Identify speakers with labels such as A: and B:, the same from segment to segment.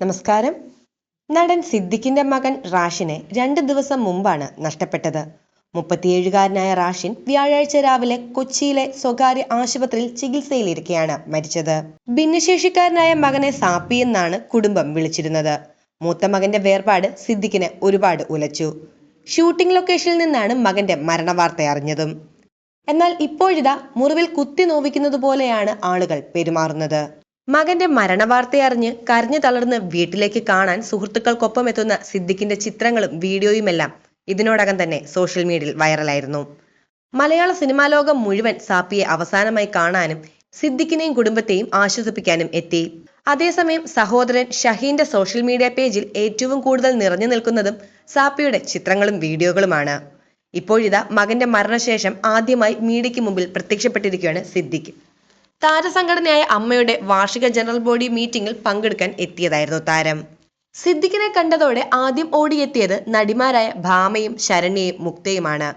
A: നമസ്കാരം. നടൻ സിദ്ദിഖിന്റെ മകൻ റാഷിനെ രണ്ട് ദിവസം മുമ്പാണ് നഷ്ടപ്പെട്ടത്. മുപ്പത്തിയേഴുകാരനായ റാഷിൻ വ്യാഴാഴ്ച രാവിലെ കൊച്ചിയിലെ സ്വകാര്യ ആശുപത്രിയിൽ ചികിത്സയിലിരിക്കെയാണ് മരിച്ചത്. ഭിന്നശേഷിക്കാരനായ മകനെ സാപ്പി എന്നാണ് കുടുംബം വിളിച്ചിരുന്നത്. മൂത്ത മകന്റെ വേർപാട് സിദ്ദിഖിനെ ഒരുപാട് ഉലച്ചു. ഷൂട്ടിംഗ് ലൊക്കേഷനിൽ നിന്നാണ് മകന്റെ മരണവാർത്ത അറിഞ്ഞതും. എന്നാൽ ഇപ്പോഴിതാ മുറിവിൽ കുത്തി നോവിക്കുന്നത് പോലെയാണ് ആളുകൾ പെരുമാറുന്നത്. മകന്റെ മരണവാർത്തയറിഞ്ഞ് കരഞ്ഞു തളർന്ന് വീട്ടിലേക്ക് കാണാൻ സുഹൃത്തുക്കൾക്കൊപ്പം എത്തുന്ന സിദ്ദിഖിന്റെ ചിത്രങ്ങളും വീഡിയോയുമെല്ലാം ഇതിനോടകം തന്നെ സോഷ്യൽ മീഡിയയിൽ വൈറലായിരുന്നു. മലയാള സിനിമാ ലോകം മുഴുവൻ സാപ്പിയെ അവസാനമായി കാണാനും സിദ്ദിഖിനെയും കുടുംബത്തെയും ആശ്വസിപ്പിക്കാനും എത്തി. അതേസമയം സഹോദരൻ ഷഹീന്റെ സോഷ്യൽ മീഡിയ പേജിൽ ഏറ്റവും കൂടുതൽ നിറഞ്ഞു നിൽക്കുന്നതും സാപ്പിയുടെ ചിത്രങ്ങളും വീഡിയോകളുമാണ്. ഇപ്പോഴിതാ മകന്റെ മരണശേഷം ആദ്യമായി മീഡിയയ്ക്ക് മുമ്പിൽ പ്രത്യക്ഷപ്പെട്ടിരിക്കുകയാണ് സിദ്ദിഖ്. താരസംഘടനയായ അമ്മയുടെ വാർഷിക ജനറൽ ബോഡി മീറ്റിംഗിൽ പങ്കെടുക്കാൻ എത്തിയതായിരുന്നു താരം. സിദ്ദിഖിനെ കണ്ടതോടെ ആദ്യം ഓടിയെത്തിയത് നടിമാരായ ഭാമയും ശരണ്യയും മുക്തയുമാണ്.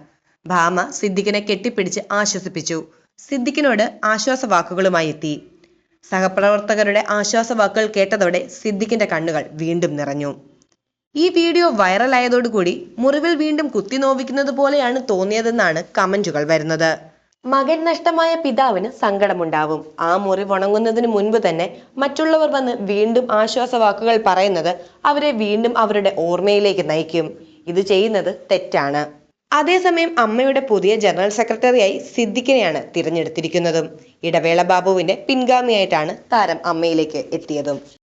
A: ഭാമ സിദ്ദിഖിനെ കെട്ടിപ്പിടിച്ച് ആശ്വസിപ്പിച്ചു. സിദ്ദിഖിനോട് ആശ്വാസവാക്കുകളുമായി എത്തി. സഹപ്രവർത്തകരുടെ ആശ്വാസവാക്കുകൾ കേട്ടതോടെ സിദ്ദിഖിന്റെ കണ്ണുകൾ വീണ്ടും നിറഞ്ഞു. ഈ വീഡിയോ വൈറലായതോടുകൂടി മുറിവിൽ വീണ്ടും കുത്തി നോവിക്കുന്നത് പോലെയാണ് തോന്നിയതെന്നാണ് കമന്റുകൾ വരുന്നത്. മകൻ നഷ്ടമായ പിതാവിന് സങ്കടമുണ്ടാവും. ആ മുറി ഉണങ്ങുന്നതിന് മുൻപ് തന്നെ മറ്റുള്ളവർ വന്ന് വീണ്ടും ആശ്വാസവാക്കുകൾ പറയുന്നത് അവരെ വീണ്ടും അവരുടെ ഓർമ്മയിലേക്ക് നയിക്കും. ഇത് ചെയ്യുന്നത് തെറ്റാണ്. അതേസമയം അമ്മയുടെ പുതിയ ജനറൽ സെക്രട്ടറിയായി സിദ്ദിഖിനെയാണ് തിരഞ്ഞെടുത്തിരിക്കുന്നതും. ഇടവേള ബാബുവിന്റെ പിൻഗാമിയായിട്ടാണ് താരം അമ്മയിലേക്ക് എത്തിയതും.